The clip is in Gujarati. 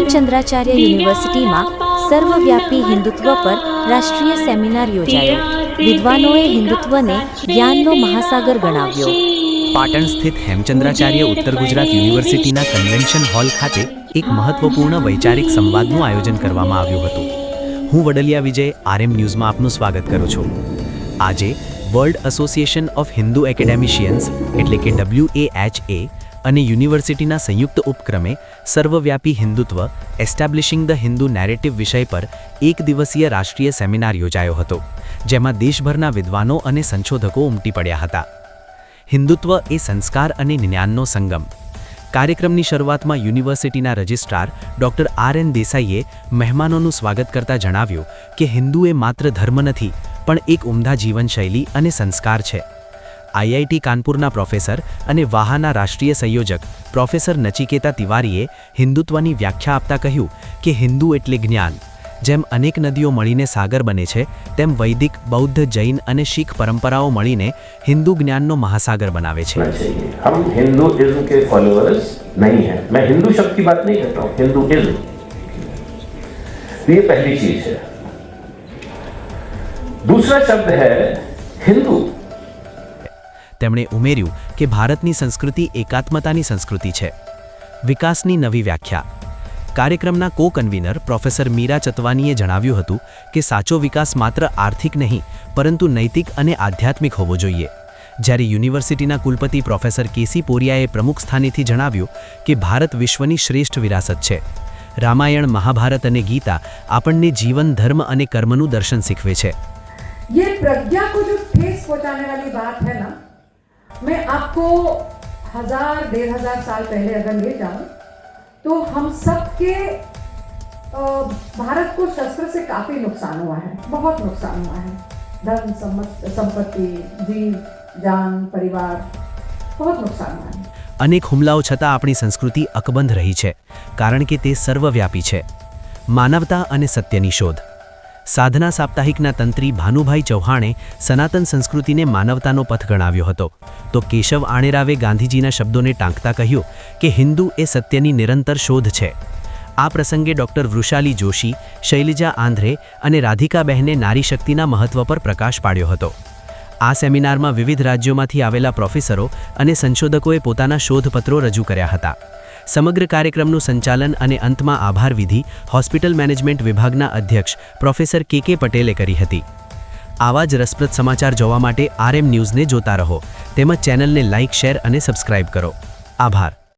હેમચંદ્રાચાર્ય યુનિવર્સિટીમાં સર્વવ્યાપી હિન્દુત્વ પર રાષ્ટ્રીય સેમિનાર યોજાયો. વિદ્વાનોએ હિન્દુત્વને જ્ઞાનનો મહાસાગર ગણાવ્યો. પાટણ સ્થિત હેમચંદ્રાચાર્ય ઉત્તર ગુજરાત યુનિવર્સિટીના કન્વેન્શન હોલ ખાતે એક મહત્વપૂર્ણ વૈચારિક સંવાદનું આયોજન કરવામાં આવ્યું હતું. હું વડલિયા વિજય આરએમ ન્યૂઝમાં આપનું સ્વાગત કરું છું. આજે world association of Hindu academicians એટલે કે ડબલ્યુ એ અને યુનિવર્સિટીના સંયુક્ત ઉપક્રમે સર્વવ્યાપી Hindutva establishing the Hindu narrative વિષય પર એક દિવસીય રાષ્ટ્રીય સેમિનાર યોજાયો હતો, જેમાં દેશભરના વિદ્વાનો અને સંશોધકો ઉમટી પડ્યા હતા. હિન્દુત્વ એ સંસ્કાર અને જ્ઞાનનો સંગમ. કાર્યક્રમની શરૂઆતમાં યુનિવર્સિટીના રજિસ્ટ્રાર ડોક્ટર આર એન દેસાઈએ મહેમાનોનું સ્વાગત કરતા જણાવ્યું કે હિન્દુ એ માત્ર ધર્મ નથી, પણ એક ઉમદા જીવનશૈલી અને સંસ્કાર છે. આઈઆઈટી કાનપુરના પ્રોફેસર અને વાહાના રાષ્ટ્રીય સંયોજક પ્રોફેસર નચિકેતા તિવારીએ હિન્દુત્વની વ્યાખ્યા આપતા કહ્યું કે હિન્દુ એટલે જ્ઞાન જેમ અનેક નદીઓ મળીને સાગર બને છે તેમ વૈદિક બૌદ્ધ જૈન અને શીખ પરંપરાઓ મળીને હિન્દુ જ્ઞાનનો મહાસાગર બનાવે છે होना चाहिए हम हिंदुइज्म के फॉलोअर्स नहीं हैं मैं हिंदू शब्द की बात नहीं करता हूँ हिंदुइज्म तो ये पहली चीज है दूसरा शब्द है हिंदू તેમણે ઉમેર્યું કે ભારતની સંસ્કૃતિ એકાત્મતાની સંસ્કૃતિ છે વિકાસની નવી વ્યાખ્યા કાર્યક્રમના કો કન્વીનર પ્રોફેસર મીરા ચતવાનીએ જણાવ્યું હતું કે સાચો વિકાસ માત્ર આર્થિક નહીં પરંતુ નૈતિક અને આધ્યાત્મિક હોવો જોઈએ જ્યારે યુનિવર્સિટીના કુલપતિ પ્રોફેસર કેસી પોરિયાએ પ્રમુખ સ્થાનેથી જણાવ્યું કે ભારત વિશ્વની શ્રેષ્ઠ વિરાસત છે રામાયણ મહાભારત અને ગીતા આપણને જીવન ધર્મ અને કર્મનું દર્શન શીખવે છે ये प्रज्ञा को जो ठेस पहुंचाने वाली बात है ना मैं आपको हजार डेढ़ हजार साल पहले अगर ले जाऊं तो हम सबके अ, भारत को शस्त्र से काफी नुकसान हुआ है बहुत नुकसान हुआ है धन सम्मत- संपत्ति जीव जान परिवार बहुत नुकसान हुआ है અનેક હુમલાઓ છતાં આપણી સંસ્કૃતિ અકબંધ રહી છે કારણ કે તે સર્વવ્યાપી છે માનવતા અને સત્યની શોધ સાધના સાપ્તાહિકના તંત્રી ભાનુભાઈ ચૌહાણે સનાતન સંસ્કૃતિને માનવતાનો પથ ગણાવ્યો હતો. તો કેશવ આણેરાવે ગાંધીજીના શબ્દોને ટાંકતા કહ્યું કે હિન્દુ એ સત્યની નિરંતર શોધ છે. આ પ્રસંગે ડોક્ટર વૃષાલી જોશી, શૈલજા આંધ્રે અને રાધિકાબહેને નારી શક્તિના મહત્વ પર પ્રકાશ પાડ્યો હતો. આ સેમિનારમાં વિવિધ રાજ્યોમાંથી આવેલા પ્રોફેસરો અને સંશોધકોએ પોતાના શોધપત્રો રજૂ કર્યા હતા. સમગ્ર કાર્યક્રમનું સંચાલન અને અંતમાં આભાર વિધિ હોસ્પિટલ મેનેજમેન્ટ વિભાગના અધ્યક્ષ પ્રોફેસર કે કે પટેલે કરી હતી. આવા જ રસપ્રદ સમાચાર જોવા માટે આરએમ ન્યૂઝને જોતા રહો. તેમજ ચેનલને લાઇક, શેર અને સબસ્ક્રાઇબ કરો. આભાર.